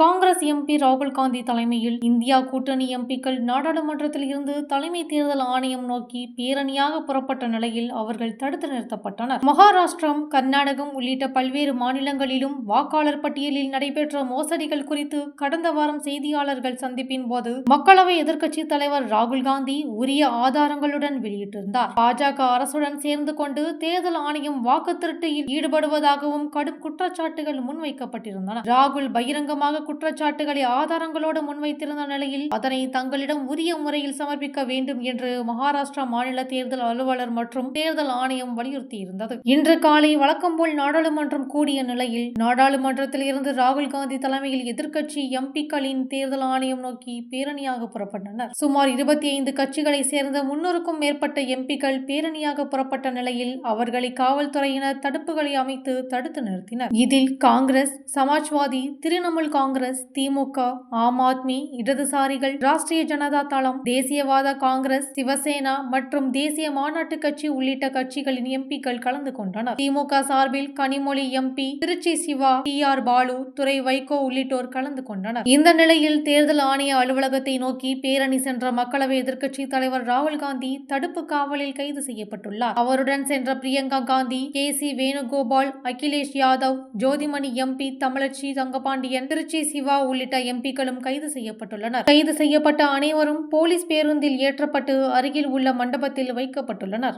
Congress MP ராகுல் காந்தி தலைமையில் India கூட்டணி எம்பிக்கள் நாடாளுமன்றத்தில் இருந்து தலைமை தேர்தல் ஆணையம் நோக்கி பேரணியாக புறப்பட்ட நிலையில் அவர்கள் தடுத்து நிறுத்தப்பட்டனர். மகாராஷ்டிரம் கர்நாடகம் உள்ளிட்ட பல்வேறு மாநிலங்களிலும் வாக்காளர் பட்டியலில் நடைபெற்ற மோசடிகள் குறித்து கடந்த வாரம் செய்தியாளர்கள் சந்திப்பின் போது மக்களவை எதிர்க்கட்சி தலைவர் ராகுல் காந்தி உரிய ஆதாரங்களுடன் வெளியிட்டிருந்தார். பாஜக அரசுடன் சேர்ந்து கொண்டு தேர்தல் ஆணையம் வாக்கு திருட்டில் ஈடுபடுவதாகவும் கடும் குற்றச்சாட்டுகள் முன்வைக்கப்பட்டிருந்தன. ராகுல் பகிரங்கமாக குற்றச்சாட்டுகளை ஆதாரங்களோடு முன்வைத்திருந்த நிலையில் அதனை தங்களிடம் உரிய முறையில் சமர்ப்பிக்க வேண்டும் என்று மகாராஷ்டிரா மாநில தேர்தல் அலுவலர் மற்றும் தேர்தல் ஆணையம் வலியுறுத்தியிருந்தது. இன்று காலை வழக்கம் போல் நாடாளுமன்றம் கூடிய நிலையில் நாடாளுமன்றத்தில் இருந்து ராகுல் காந்தி தலைமையில் எதிர்க்கட்சி எம்பிக்களின் தேர்தல் ஆணையம் நோக்கி பேரணியாக புறப்பட்டனர். சுமார் இருபத்தி ஐந்து கட்சிகளை சேர்ந்த முன்னூறுக்கும் மேற்பட்ட எம்பிக்கள் பேரணியாக புறப்பட்ட நிலையில் அவர்களை காவல்துறையினர் தடுப்புகளை அமைத்து தடுத்து நிறுத்தினர். இதில் காங்கிரஸ் சமாஜ்வாதி திரிணாமுல் காங்கிரஸ் திமுக ஆம் ஆத்மி இடதுசாரிகள் ராஷ்டிரிய ஜனதா தளம் தேசியவாத காங்கிரஸ் சிவசேனா மற்றும் தேசிய மாநாட்டு கட்சி உள்ளிட்ட கட்சிகளின் எம்பிக்கள் கலந்து கொண்டனர். திமுக சார்பில் Kanimozhi MP Tiruchi Siva T R Baalu Durai Vaiko உள்ளிட்டோர் கலந்து கொண்டனர். இந்த நிலையில் தேர்தல் ஆணைய அலுவலகத்தை நோக்கி பேரணி சென்ற மக்களவை எதிர்க்கட்சி தலைவர் ராகுல் காந்தி தடுப்பு காவலில் கைது செய்யப்பட்டுள்ளார். அவருடன் சென்ற Priyanka Gandhi K C Venugopal Akhilesh Yadav Jothimani MP Thamizhachi Thangapandian Tiruchi Siva உள்ளிட்ட எம்பிக்களும் கைது செய்யப்பட்டுள்ளனர். கைது செய்யப்பட்ட அனைவரும் போலீஸ் பேருந்தில் ஏற்றப்பட்டு அருகில் உள்ள மண்டபத்தில் வைக்கப்பட்டுள்ளனர்.